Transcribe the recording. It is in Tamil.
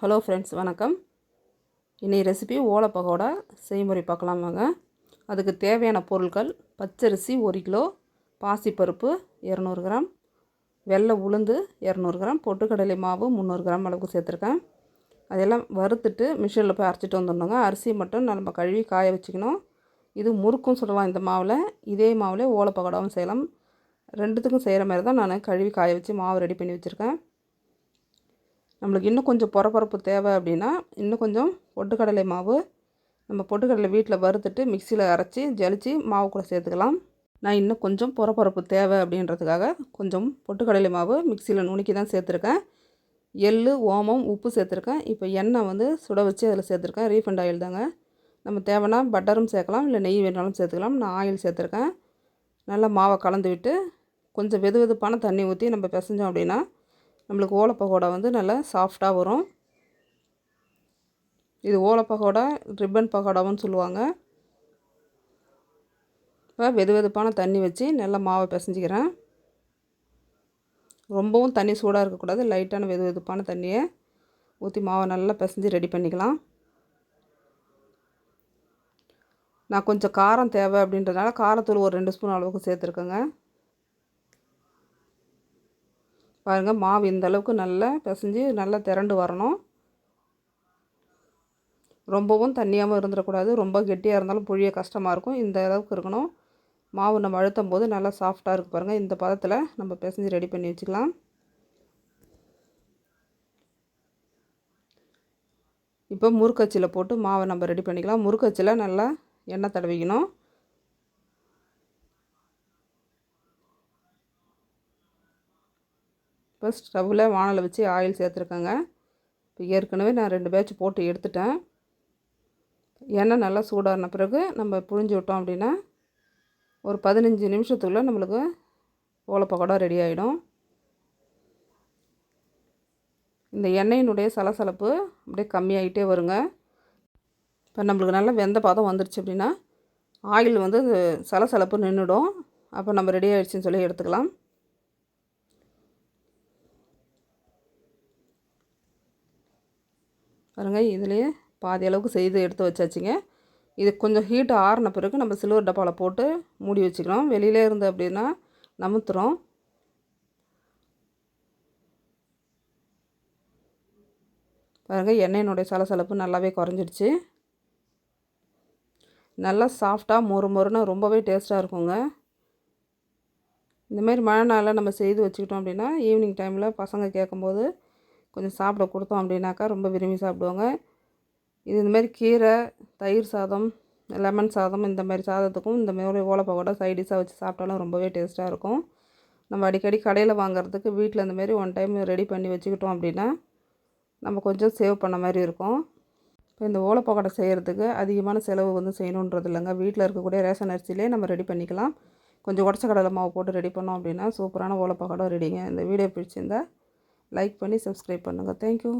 ஹலோ ஃப்ரெண்ட்ஸ் வணக்கம். இன்றைய ரெசிபி ஓலை பகோடா செய்முறை பார்க்கலாம் வாங்க அதுக்கு தேவையான பொருட்கள் பச்சரிசி ஒரு கிலோ பாசிப்பருப்பு இரநூறு கிராம் வெள்ளை உளுந்து இரநூறு கிராம் பொட்டுக்கடலை மாவு முந்நூறு கிராம் அளவுக்கு சேர்த்துருக்கேன். அதெல்லாம் வறுத்துட்டு மிஷினில் போய் அரைச்சிட்டு வந்துடணுங்க. அரிசி மட்டும் நம்ம கழுவி காய வச்சுக்கணும். இது முறுக்கும் சொல்லலாம் இந்த மாவில். இதே மாவில் ஓலை பகோடாவும் செய்யலாம். ரெண்டுத்துக்கும் செய்கிற மாதிரி தான் நான் கழுவி காய வச்சு மாவு ரெடி பண்ணி வச்சுருக்கேன். நம்மளுக்கு இன்னும் கொஞ்சம் பொறப்பரப்பு தேவை அப்படின்னா இன்னும் கொஞ்சம் பொட்டுக்கடலை மாவு நம்ம பொட்டுக்கடலை வீட்டில் வறுத்துட்டு மிக்சியில் அரைச்சி ஜலிச்சு மாவு கூட சேர்த்துக்கலாம். நான் இன்னும் கொஞ்சம் பொறப்பரப்பு தேவை அப்படின்றதுக்காக கொஞ்சம் பொட்டுக்கடலை மாவு மிக்சியில் நுணுக்கி தான் சேர்த்துருக்கேன். எள் ஓமம் உப்பு சேர்த்துருக்கேன். இப்போ எண்ணெய் வந்து சுட வச்சு அதில் சேர்த்துருக்கேன். ரீஃபண்ட் ஆயில் தாங்க. நம்ம தேவைன்னா பட்டரும் சேர்க்கலாம் இல்லை நெய் வேணாலும் சேர்த்துக்கலாம். நான் ஆயில் சேர்த்துருக்கேன். நல்லா மாவை கலந்து விட்டு கொஞ்சம் வெது வெதுப்பான தண்ணி ஊற்றி நம்ம பிசைஞ்சோம் அப்படின்னா நம்மளுக்கு ஓலப்பகோடா பகோடா வந்து நல்லா சாஃப்டாக வரும். இது ஓலை பகோடா ரிப்பன் பகோடாவும் சொல்லுவாங்க. இப்போ வெது வெதுப்பான தண்ணி வச்சு நல்லா மாவை பிசைஞ்சிக்கிறேன். ரொம்பவும் தண்ணி சூடாக இருக்கக்கூடாது லைட்டான வெது வெதுப்பான தண்ணியை ஊற்றி மாவை நல்லா பிசைஞ்சு ரெடி பண்ணிக்கலாம். நான் கொஞ்சம் காரம் தேவை அப்படின்றதுனால காரத்தூள் ஒரு ரெண்டு ஸ்பூன் அளவுக்கு சேர்த்துருக்கேங்க. பாருங்கள் மாவு இந்த அளவுக்கு நல்லா பிசைஞ்சு நல்லா திரண்டு வரணும். ரொம்பவும் தண்ணியாகவும் இருந்துடக்கூடாது. ரொம்ப கெட்டியாக இருந்தாலும் புழிய கஷ்டமாக இருக்கும். இந்த அளவுக்கு இருக்கணும். மாவு நம்ம அழுத்தும் போது நல்லா சாஃப்டாக இருக்குது பாருங்கள் இந்த பதத்தில் நம்ம பிசைஞ்சு ரெடி பண்ணி வச்சுக்கலாம். இப்போ முறுக்கச்சியில் போட்டு மாவை நம்ம ரெடி பண்ணிக்கலாம். முறுக்கச்சியில் நல்லா எண்ணெய் தடவிக்கணும். இப்போ ஸ்டவ்வில் வானலை வச்சு ஆயில் சேர்த்துருக்கேங்க. இப்போ ஏற்கனவே நான் ரெண்டு பேட்ச் போட்டு எடுத்துட்டேன். எண்ணெய் நல்லா சூடான பிறகு நம்ம புழிஞ்சு விட்டோம் அப்படின்னா ஒரு பதினஞ்சு நிமிஷத்துக்குள்ளே நம்மளுக்கு ஓலப்பக்கோடா ரெடி ஆகிடும் இந்த எண்ணெயினுடைய சலசலப்பு அப்படியே கம்மியாகிட்டே வருங்க. இப்போ நம்மளுக்கு நல்லா வெந்த பாதம் வந்துருச்சு அப்படின்னா ஆயில் வந்து சலசலப்பு நின்றுடும் அப்போ நம்ம ரெடி ஆகிடுச்சின்னு சொல்லி எடுத்துக்கலாம். பாருங்கள் இதுலேயே பாதி அளவுக்கு செய்து எடுத்து வச்சாச்சுங்க. இது கொஞ்சம் ஹீட் ஆறின பிறகு நம்ம சில்வர் டப்பாவில் போட்டு மூடி வச்சுக்கிறோம். வெளியிலே இருந்து அப்படின்னா நமுத்துறோம். பாருங்கள் எண்ணெயினுடைய சலசலப்பு நல்லாவே குறைஞ்சிடுச்சு. நல்லா சாஃப்டாக மொறு மொறுன்னு ரொம்பவே டேஸ்ட்டாக இருக்குங்க. இந்தமாரி மழை நாளில் நம்ம செய்து வச்சுக்கிட்டோம் அப்படின்னா ஈவினிங் டைமில் பசங்க கேட்கும்போது கொஞ்சம் சாப்பிட கொடுத்தோம் அப்படின்னாக்கா ரொம்ப விரும்பி சாப்பிடுவாங்க. இது இந்தமாரி கீரை தயிர் சாதம் லெமன் சாதம் இந்த மாதிரி சாதத்துக்கும் இந்த மாதிரி ஓலை சைடிஷாக வச்சு சாப்பிட்டாலும் ரொம்பவே டேஸ்ட்டாக இருக்கும். நம்ம அடிக்கடி கடையில் வாங்குறதுக்கு வீட்டில் இந்தமாரி ஒன் டைம் ரெடி பண்ணி வச்சுக்கிட்டோம் அப்படின்னா நம்ம கொஞ்சம் சேவ் பண்ண மாதிரி இருக்கும். இப்போ இந்த ஓலை செய்கிறதுக்கு அதிகமான செலவு வந்து செய்யணுன்றது இல்லைங்க. வீட்டில் இருக்கக்கூடிய ரேஷன் அரிசியிலே நம்ம ரெடி பண்ணிக்கலாம். கொஞ்சம் உடச்ச கடலை மாவு போட்டு ரெடி பண்ணோம் அப்படின்னா சூப்பரான ஓலை ரெடிங்க. இந்த வீடியோ பிடிச்சிருந்தா லைக் பண்ணி சப்ஸ்கிரைப் பண்ணுங்கள் தேங்க்யூ